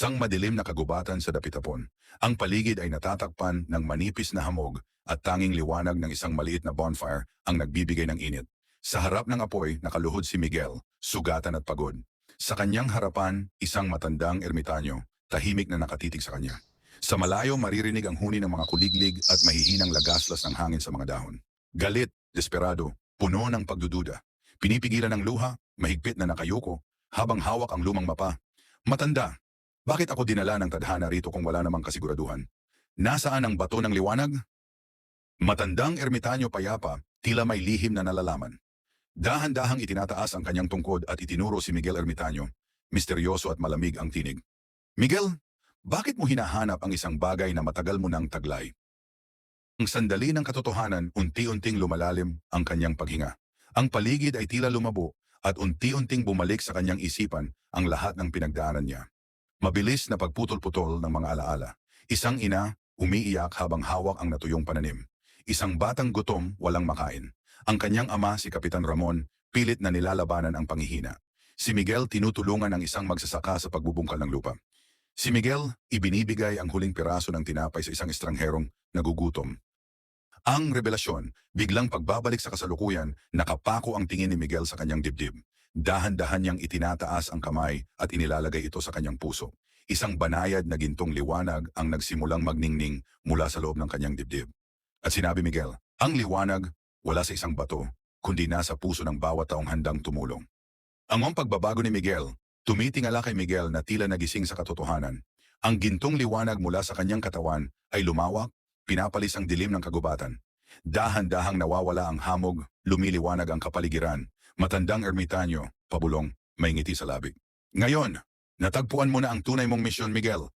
Isang madilim na kagubatan sa dapitapon. Ang paligid ay natatakpan ng manipis na hamog at tanging liwanag ng isang maliit na bonfire ang nagbibigay ng init. Sa harap ng apoy, nakaluhod si Miguel, sugatan at pagod. Sa kanyang harapan, isang matandang ermitanyo, tahimik na nakatitig sa kanya. Sa malayo, maririnig ang huni ng mga kuliglig at mahihinang lagaslas ng hangin sa mga dahon. Galit, desperado, puno ng pagdududa. Pinipigilan ng luha, mahigpit na nakayuko, habang hawak ang lumang mapa. Matanda, bakit ako dinala ng tadhana rito kung wala namang kasiguraduhan? Nasaan ang bato ng liwanag? Matandang ermitanyo payapa, tila may lihim na nalalaman. Dahan-dahang itinataas ang kanyang tungkod at itinuro si Miguel Ermitanyo. Misteryoso at malamig ang tinig. Miguel, bakit mo hinahanap ang isang bagay na matagal mo nang taglay? Ang sandali ng katotohanan, unti-unting lumalalim ang kanyang paghinga. Ang paligid ay tila lumabo at unti-unting bumalik sa kanyang isipan ang lahat ng pinagdaanan niya. Mabilis na pagputol-putol ng mga alaala. Isang ina, umiiyak habang hawak ang natuyong pananim. Isang batang gutom, walang makain. Ang kanyang ama, si Kapitan Ramon, pilit na nilalabanan ang pangihina. Si Miguel tinutulungan ang isang magsasaka sa pagbubungkal ng lupa. Si Miguel, ibinibigay ang huling piraso ng tinapay sa isang estrangherong nagugutom. Ang revelasyon, biglang pagbabalik sa kasalukuyan, nakapako ang tingin ni Miguel sa kanyang dibdib. Dahan-dahan niyang itinataas ang kamay at inilalagay ito sa kanyang puso. Isang banayad na gintong liwanag ang nagsimulang magningning mula sa loob ng kanyang dibdib. At sinabi Miguel, ang liwanag wala sa isang bato, kundi nasa puso ng bawat taong handang tumulong. Ang pagbabago ni Miguel, tumitingala kay Miguel na tila nagising sa katotohanan. Ang gintong liwanag mula sa kanyang katawan ay lumawak, pinapalis ang dilim ng kagubatan. Dahan-dahang nawawala ang hamog, lumiliwanag ang kapaligiran. Matandang ermitanyo, pabulong, may ngiti sa labi. Ngayon, natagpuan mo na ang tunay mong misyon, Miguel.